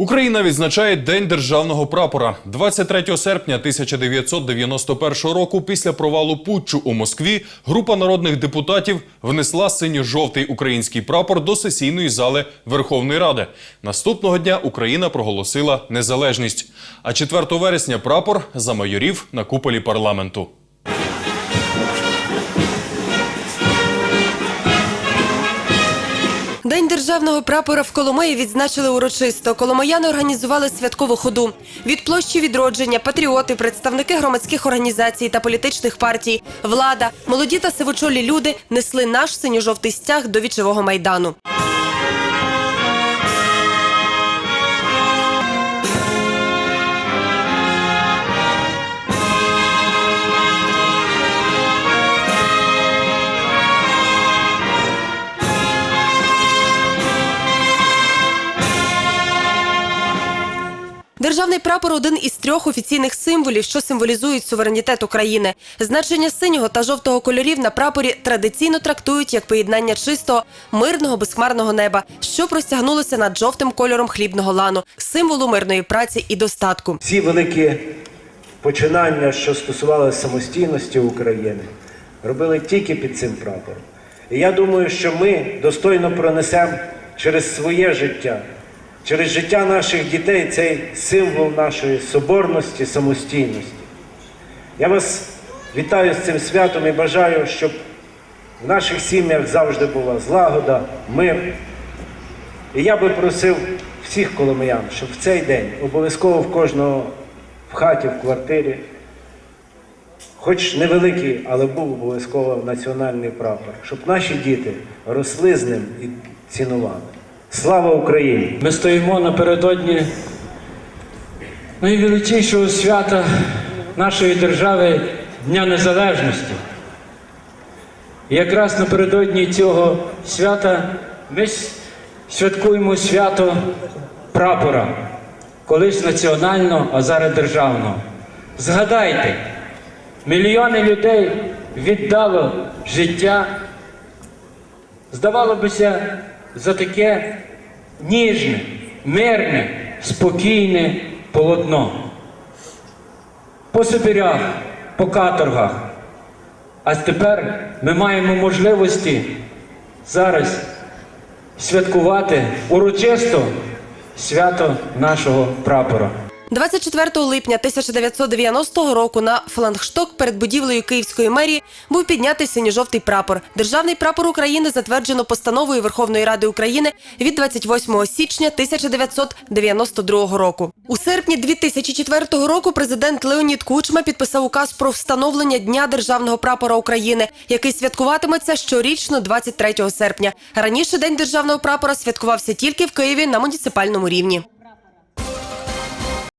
Україна відзначає День державного прапора 23 серпня 1991 року. Після провалу путчу у Москві група народних депутатів внесла синьо-жовтий український прапор до сесійної зали Верховної Ради. Наступного дня Україна проголосила незалежність. А 4 вересня прапор замайорів на куполі парламенту. День державного прапора в Коломиї відзначили урочисто. Коломияни організували святкову ходу. Від площі відродження, патріоти, представники громадських організацій та політичних партій, влада, молоді та сивочолі люди несли наш синьо-жовтий стяг до вічового майдану. Державний прапор один із трьох офіційних символів, що символізують суверенітет України. Значення синього та жовтого кольорів на прапорі традиційно трактують як поєднання чистого, мирного, безхмарного неба, що простягнулося над жовтим кольором хлібного лану, символу мирної праці і достатку. Ці великі починання, що стосувалися самостійності України, робили тільки під цим прапором. І я думаю, що ми достойно пронесемо через своє життя, через життя наших дітей цей символ нашої соборності, самостійності. Я вас вітаю з цим святом і бажаю, щоб в наших сім'ях завжди була злагода, мир. І я би просив всіх коломиян, щоб в цей день обов'язково в кожного в хаті, в квартирі, хоч невеликий, але був обов'язково національний прапор, щоб наші діти росли з ним і цінували. Слава Україні! Ми стоїмо напередодні найвеличнішого свята нашої держави Дня Незалежності. І якраз напередодні цього свята ми святкуємо свято прапора, колись національного, а зараз державного. Згадайте, мільйони людей віддало життя здавало бися, за таке ніжне, мирне, спокійне полотно. По Сибірях, по каторгах. А тепер ми маємо можливості зараз святкувати урочисто свято нашого прапора. 24 липня 1990 року на флангшток перед будівлею Київської мерії був піднятий синьо-жовтий прапор. Державний прапор України затверджено постановою Верховної Ради України від 28 січня 1992 року. У серпні 2004 року президент Леонід Кучма підписав указ про встановлення Дня державного прапора України, який святкуватиметься щорічно 23 серпня. Раніше День державного прапора святкувався тільки в Києві на муніципальному рівні.